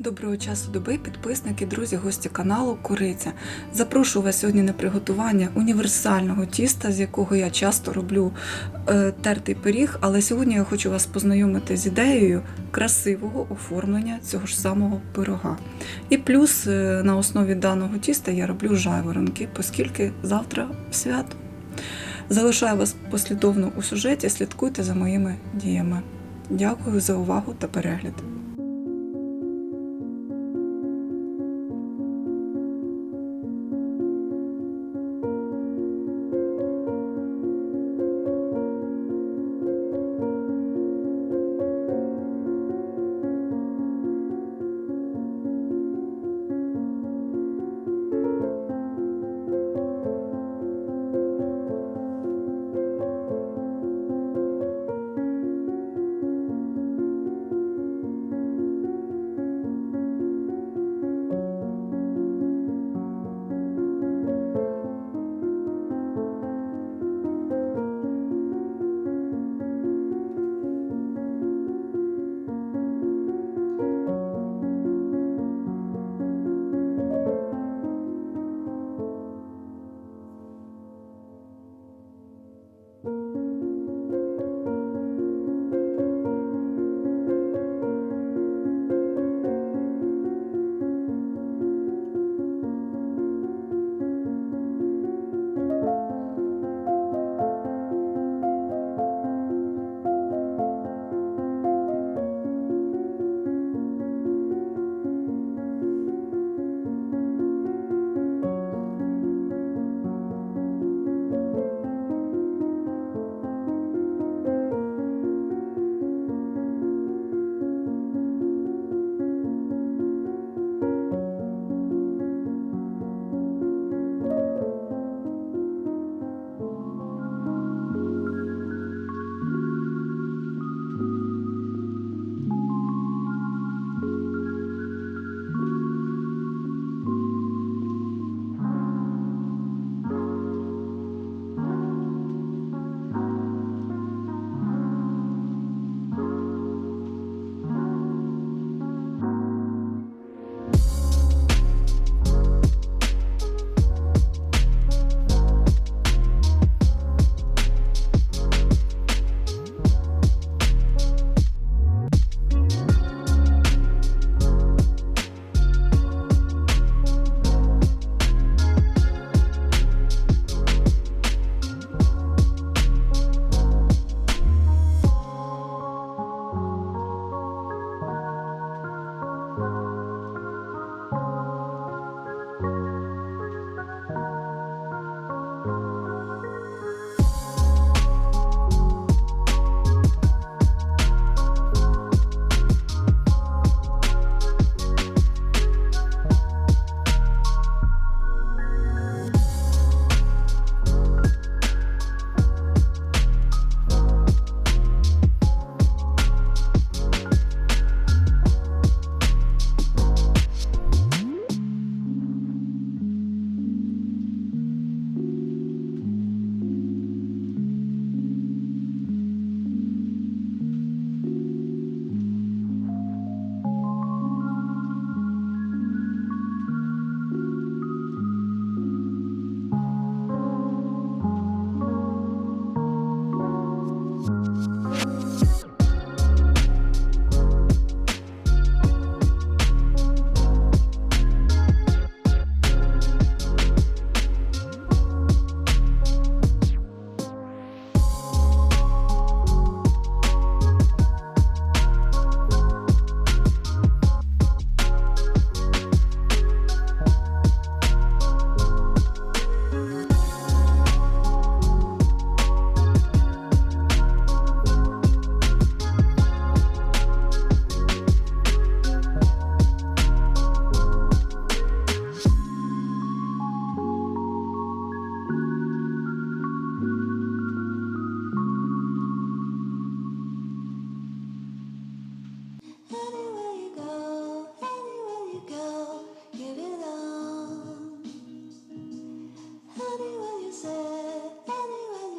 Доброго часу доби, підписники, друзі, гості каналу Куриця. Запрошую вас сьогодні на приготування універсального тіста, з якого я часто роблю е, тертий пиріг. Але сьогодні я хочу вас познайомити з ідеєю красивого оформлення цього ж самого пирога. І плюс е, на основі даного тіста я роблю жайворонки, оскільки завтра свято. Залишаю вас послідовно у сюжеті, слідкуйте за моїми діями. Дякую за увагу та перегляд.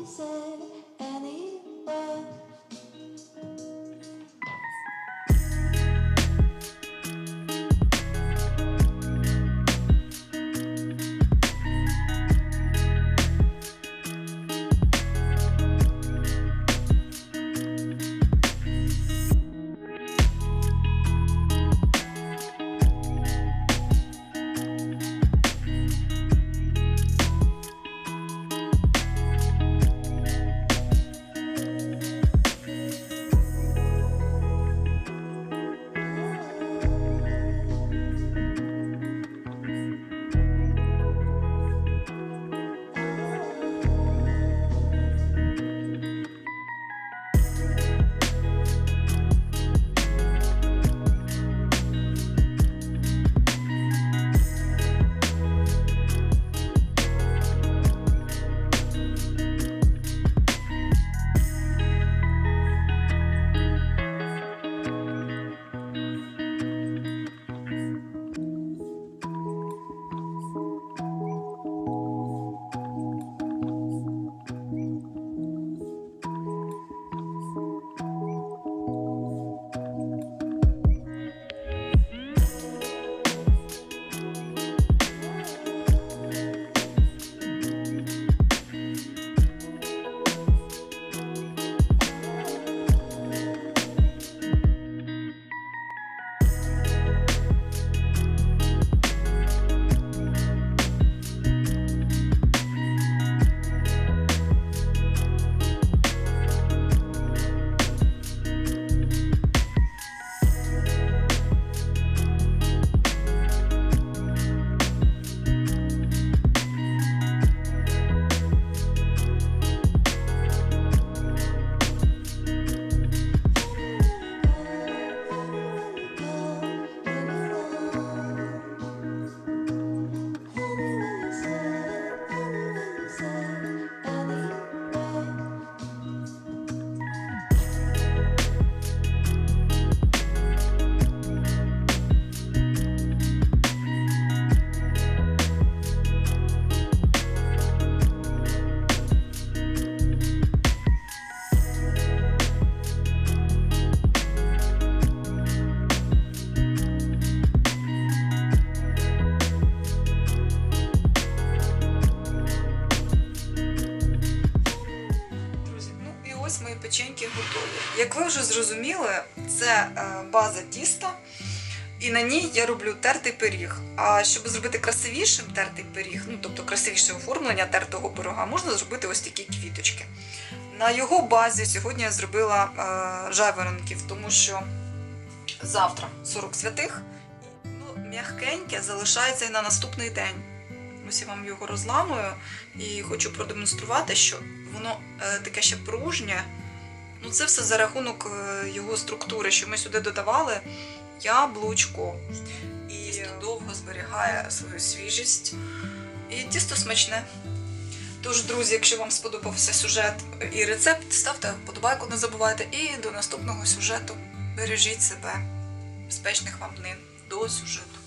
say вже зрозуміли, це е, база тіста, і на ній я роблю тертий пиріг. А щоб зробити красивішим тертий пиріг, ну тобто красивіше оформлення тертого пирога, можна зробити ось такі квіточки. На його базі сьогодні я зробила е, жайворонків, тому що завтра 40 святих, ну, м'ягкеньке залишається і на наступний день. Ось я вам його розламую і хочу продемонструвати, що воно е, таке ще пружнє. Ну, це все за рахунок е, його структури, що ми сюди додавали яблучко. І тісто довго зберігає свою свіжість. І тісто смачне. Тож, друзі, якщо вам сподобався сюжет і рецепт, ставте вподобайку, не забувайте. І до наступного сюжету бережіть себе. Безпечних вам днин до сюжету.